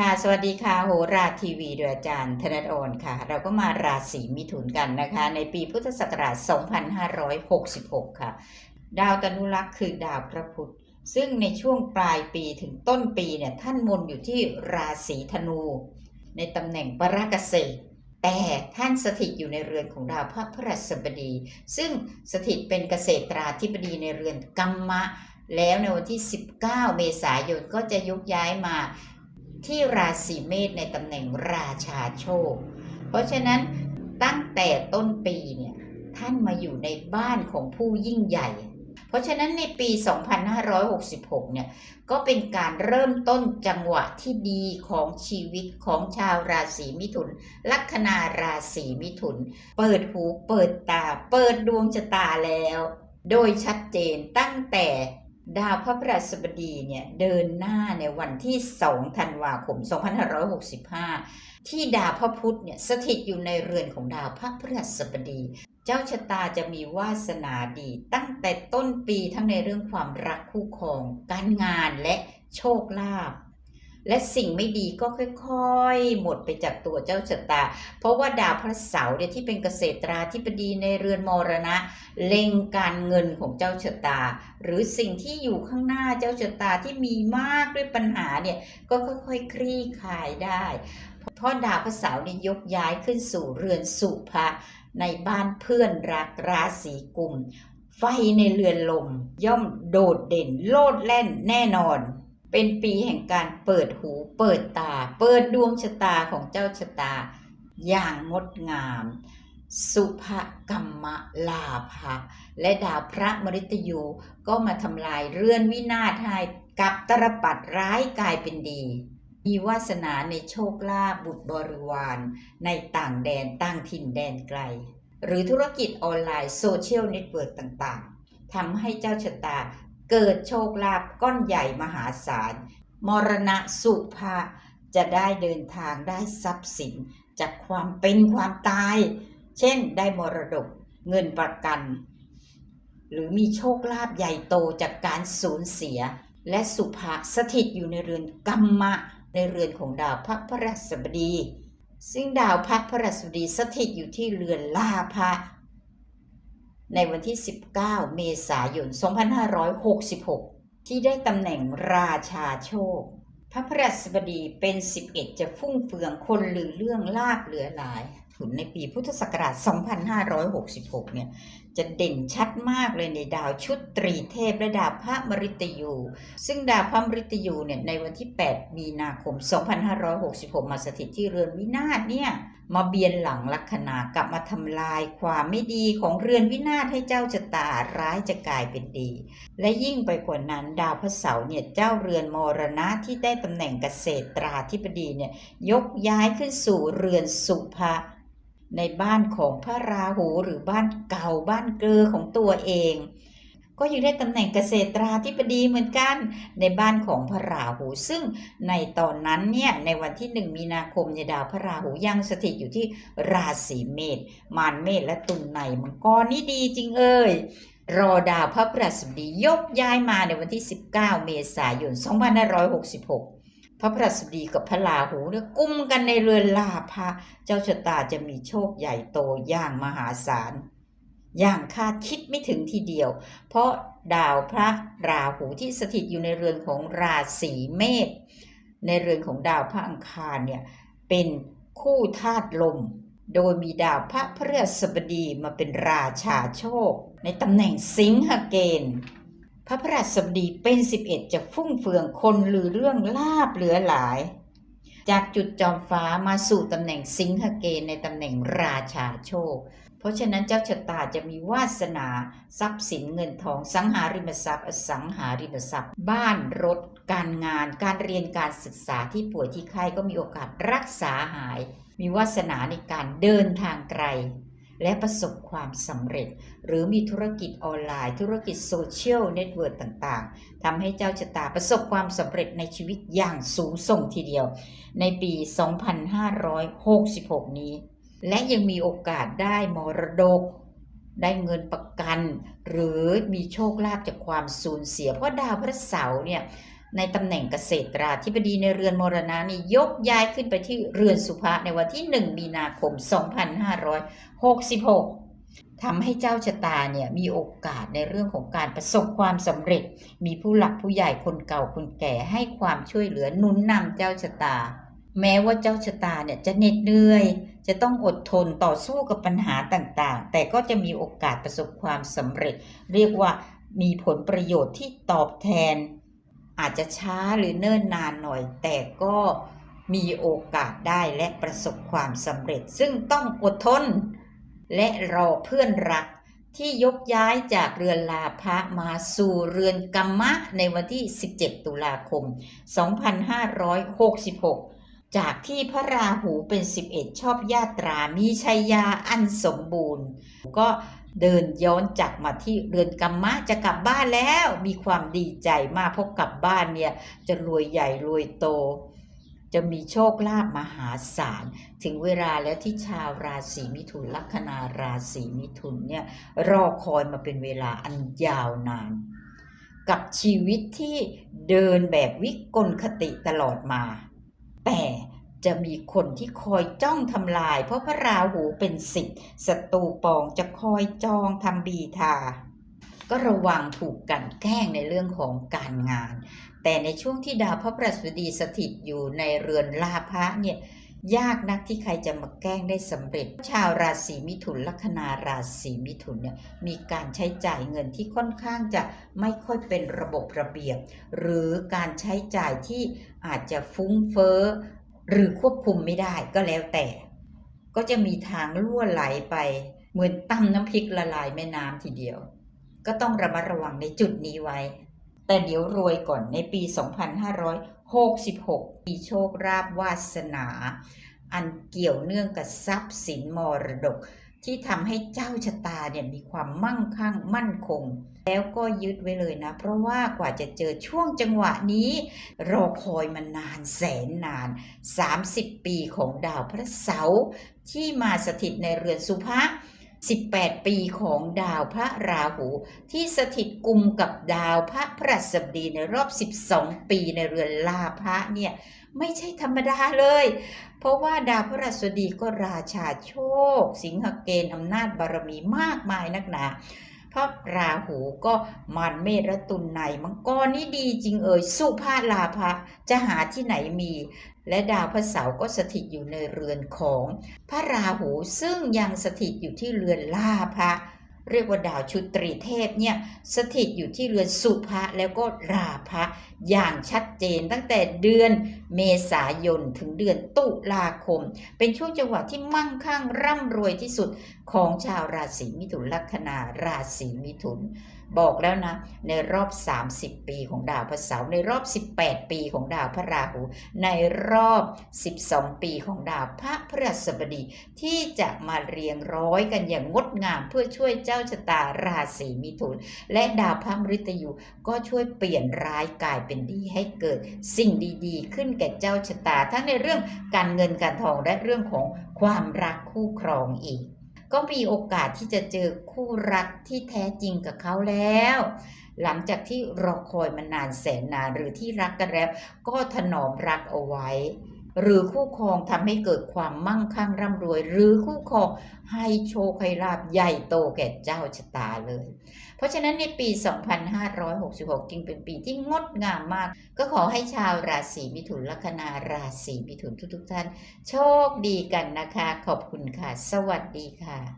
ค่ะ สวัสดีค่ะโหราทีวีโดยอาจารย์ธนดอนค่ะ เราก็มาราศีมิถุนกันนะคะ ในปีพุทธศักราช 2566 ค่ะ ดาวตนุรักษ์คือดาวพระพุธซึ่งในช่วงปลายปีถึงต้นปีเนี่ยท่านมนอยู่ที่ราศีธนู ในตำแหน่งปรากเกษตรแต่ท่านสถิตอยู่ในเรือนของดาวพระพฤหัสบดี ซึ่งสถิตเป็นเกษตราธิบดีในเรือนกัมมะ แล้วในวันที่ 19 เมษายนก็จะยกย้ายมา ที่ราศีเมษในตำแหน่งราชาโชค เพราะฉะนั้นตั้งแต่ต้นปีเนี่ยท่านมาอยู่ในบ้านของผู้ยิ่งใหญ่ เพราะฉะนั้นในปี 2566 เนี่ยก็เป็นการเริ่มต้นจังหวะที่ดีของชีวิตของชาวราศีมิถุน ลัคนาราศีมิถุน เปิดหูเปิดตา เปิดดวงชะตาแล้ว โดยชัดเจนตั้งแต่ ดาวพระพฤหัสบดีเนี่ยเดินหน้าในวันที่ 2 ธันวาคม 2565 ที่ดาวพระพุธเนี่ยสถิตอยู่ในเรือนของดาวพระพฤหัสบดี เจ้าชะตาจะมีวาสนาดี ตั้งแต่ต้นปีทั้งในเรื่องความรักคู่ครอง การงานและโชคลาภ และสิ่งไม่ดีก็ค่อยๆ หมดไปจากตัวเจ้าชะตา เพราะว่าดาวพระเสาร์เนี่ยที่เป็นเกษตราธิบดีในเรือนมรณะ เล็งการเงินของเจ้าชะตา หรือสิ่งที่อยู่ข้างหน้าเจ้าชะตาที่มีมากด้วยปัญหาเนี่ยก็ค่อยๆคลี่คลายได้ เพราะดาวพระเสาร์เนี่ยยกย้ายขึ้นสู่เรือนสุภะในบ้านเพื่อนรักราศีกุม ไฟในเรือนลม ย่อมโดดเด่นโลดแล่นแน่นอน เป็นปีแห่งการเปิดหูเปิดตา เปิดดวงชะตาของเจ้าชะตา อย่างงดงาม สุภกรรมลาภะและดาวพระมฤตยูก็มาทำลายเรือนวินาศให้กับตรปัดร้ายกลายเป็นดี มีวาสนาในโชคลาภบุตรบริวาร ในต่างแดนต่างถิ่นแดนไกล หรือธุรกิจออนไลน์โซเชียลเน็ตเวิร์กต่างๆทำให้เจ้าชะตา เกิดโชคลาภก้อนใหญ่มหาศาล มรณะสุภาจะได้เดินทางได้ทรัพย์สินจากความเป็นความตาย เช่นได้มรดกเงินประกัน หรือมีโชคลาภใหญ่โตจากการสูญเสีย และสุภาสถิตอยู่ในเรือนกัมมะ ในเรือนของดาวพระพฤหัสบดี ซึ่งดาวพระพฤหัสบดีสถิตอยู่ที่เรือนลาภะ ในวันที่ 19 เมษายน 2566 ที่ได้ตำแหน่งราชาโชค พระพฤหัสบดีเป็น 11 จะฟุ่งเฟืองคนลือเรื่องลาบเหลือหลายถุนในปีพุทธศักราช 2566 เนี่ย จะเด่นชัดมากเลยในดาวชุดตรีเทพและดาวพระมฤตยู ซึ่งดาวพระมฤตยูเนี่ยในวันที่ 8 มีนาคม 2566 มาสถิตที่เรือนวินาศเนี่ย มาเบียนหลังลัคนากลับมาทำลายความไม่ดีของเรือนวินาศให้เจ้าชะตาร้ายจะกลายเป็นดี และยิ่งไปกว่านั้นดาวพระเสาร์เนี่ยเจ้าเรือนมรณะที่ได้ตำแหน่งเกษตราธิบดีเนี่ยยกย้ายขึ้นสู่เรือนสุภะในบ้านของพระราหูหรือบ้านเก่าบ้านเกลอของตัวเอง ก็ยังได้ตำแหน่งเกษตราธิบดีเหมือนกันในบ้านของพระราหู ซึ่งในตอนนั้นเนี่ยในวันที่หนึ่งมีนาคมเนี่ยดาวพระราหูยังสถิตอยู่ที่ราศีเมษมารเมษและตุลในมังกรนี่ดีจริงเอ่ยรอดาวพระพฤหัสบดียกย้ายมาในวันที่ 19 เมษายน 2566 พระพฤหัสบดีกับพระราหูเนี่ยกุมกันในเรือนลาภะเจ้าชะตาจะมีโชคใหญ่โตอย่างมหาศาล อย่างคาดคิดไม่ถึงทีเดียว เพราะดาวพระราหูที่สถิตอยู่ในเรือนของราศีเมษในเรือนของดาวพระอังคารเนี่ยเป็นคู่ธาตุลม โดยมีดาวพระพฤหัสบดีมาเป็นราชาโชค ในตำแหน่งสิงหเกณฑ์พระพฤหัสบดีเป็น 11 จะฟุ่งเฟืองคนลือเรื่องลาบเหลือหลาย จากจุดจอมฟ้ามาสู่ตำแหน่งสิงหเกณฑ์ในตำแหน่งราชาโชค เพราะฉะนั้นเจ้าชะตาจะมีวาสนา ทรัพย์สินเงินทอง สังหาริมทรัพย์อสังหาริมทรัพย์ บ้านรถ การงาน การเรียนการศึกษาที่ป่วยที่ไข้ก็มีโอกาสรักษาหาย มีวาสนาในการเดินทางไกล และประสบความสำเร็จ หรือมีธุรกิจออนไลน์ ธุรกิจโซเชียลเน็ตเวิร์กต่างๆทำให้เจ้าชะตาประสบความสำเร็จในชีวิตอย่างสูงส่งทีเดียว ในปี 2566 นี้ และยังมีโอกาสได้มรดก ได้เงินประกัน หรือมีโชคลาภจากความสูญเสีย เพราะดาวพระเสาร์เนี่ยในตำแหน่งเกษตราธิบดีในเรือนมรณะนี่ยกย้ายขึ้นไปที่เรือนสุภะในวันที่ 1 มีนาคม 2566ทำให้เจ้าชะตาเนี่ยมีโอกาสในเรื่องของการประสบความสำเร็จ มีผู้หลักผู้ใหญ่คนเก่าคนแก่ให้ความช่วยเหลือนุนนำเจ้าชะตา แม้ว่าเจ้าชะตาเนี่ยจะเหน็ดเหนื่อย จะต้องอดทนต่อสู้กับปัญหาต่างๆ แต่ก็จะมีโอกาสประสบความสำเร็จ เรียกว่ามีผลประโยชน์ที่ตอบแทน อาจจะช้าหรือเนิ่นนานหน่อย แต่ก็มีโอกาสได้และประสบความสำเร็จ ซึ่งต้องอดทน และรอเพื่อนรักที่ยกย้ายจากเรือนลาภะมาสู่เรือนกัมมะในวันที่ 17 ตุลาคม 2566 จากที่พระราหูเป็น 11 ชอบญาตรามีชัยยาอันสมบูรณ์ ก็เดินย้อนจักมาที่เรือนกัมมะจะกลับบ้านแล้วมีความดีใจมากเพราะกลับบ้านเนี่ยจะรวยใหญ่รวยโต จะมีโชคลาภมหาศาล ถึงเวลาแล้วที่ชาวราศีมิถุนลัคนาราศีมิถุนเนี่ยรอคอยมาเป็นเวลาอันยาวนาน กับชีวิตที่เดินแบบวิกลคติตลอดมา จะมีคนที่คอยจ้องทำลาย เพราะพระราหูเป็นสิทธิ์ศัตรูปองจะคอยจองทำบีทา ก็ระวังถูกกันแกล้งในเรื่องของการงาน แต่ในช่วงที่ดาวพระประสดีสถิตอยู่ในเรือนลาภะเนี่ยยากนักที่ใครจะมาแกล้งได้สำเร็จ ชาวราศีมิถุนลัคนาราศีมิถุนเนี่ยมีการใช้จ่ายเงินที่ค่อนข้างจะไม่ค่อยเป็นระบบระเบียบ หรือการใช้จ่ายที่อาจจะฟุ้งเฟ้อ หรือควบคุมไม่ได้ก็แล้วแต่ ก็จะมีทางล่วไหลไปเหมือนต้มน้ำพริกละลายแม่น้ำทีเดียว ก็ต้องระมัดระวังในจุดนี้ไว้ แต่เดี๋ยวรวยก่อนในปี 2566 มีโชคราบวาสนา อันเกี่ยวเนื่องกับทรัพย์สินมรดก ที่ทำให้เจ้าชะตาเนี่ยมีความมั่งคั่งมั่นคง แล้วก็ยึดไว้เลยนะ เพราะว่ากว่าจะเจอช่วงจังหวะนี้รอคอยมานานแสนนาน 30 ปีของดาวพระเสาร์ที่มาสถิตในเรือนสุภา 18 ปีของดาวพระราหู ที่สถิตกุมกับดาวพระพฤหัสบดีในรอบ 12 ปีในเรือนลาพระเนี่ยไม่ใช่ธรรมดาเลย เพราะว่าดาวพระราชดีก็ราชาโชค สิงหเกณฑ์อำนาจบารมีมากมายนักหนา พระราหูก็มันเมษและตุลในมังกรนี่ดีจริงเอ่ยสุภาลาภะจะหาที่ไหนมี และดาวพระเสาร์ก็สถิตอยู่ในเรือนของ พระราหูซึ่งยังสถิตอยู่ที่เรือนลาภะ เรียกว่าดาวชุตรีเทพเนี่ยสถิตอยู่ที่เรือนสุภะแล้วก็ราภะอย่างชัดเจนตั้งแต่เดือนเมษายนถึงเดือนตุลาคม เป็นช่วงจังหวะที่มั่งคั่งร่ำรวยที่สุดของชาวราศีมิถุนลัคนาราศีมิถุน บอกแล้วนะ ในรอบ 30 ปีของดาวพระเสาร์ในรอบ 18 ปีของดาวพระราหู ในรอบ 12 ปีของดาวพระพฤหัสบดีที่จะมาเรียงร้อยกันอย่างงดงามเพื่อช่วยเจ้าชะตาราศีมิถุน และดาวพระมฤตยูก็ช่วยเปลี่ยนร้ายกลายเป็นดีให้เกิดสิ่งดีๆ ขึ้นแก่เจ้าชะตาทั้งในเรื่องการเงินการทองและเรื่องของความรักคู่ครองอีก ก็มีโอกาสที่จะเจอคู่รักที่แท้จริงกับเขาแล้ว หลังจากที่รอคอยมานานแสนนานหรือที่รักกันแล้ว ก็ถนอมรักเอาไว้ หรือคู่ครองทำให้เกิดความมั่งคั่งร่ำรวย หรือคู่ครองให้โชคให้ลาบใหญ่โตแก่เจ้าชะตาเลย เพราะฉะนั้นในปี 2566 จึงเป็นปีที่งดงามมาก ก็ขอให้ชาวราศีมิถุนลัคนาราศีมิถุนทุกๆท่าน โชคดีกันนะคะ ขอบคุณค่ะ สวัสดีค่ะ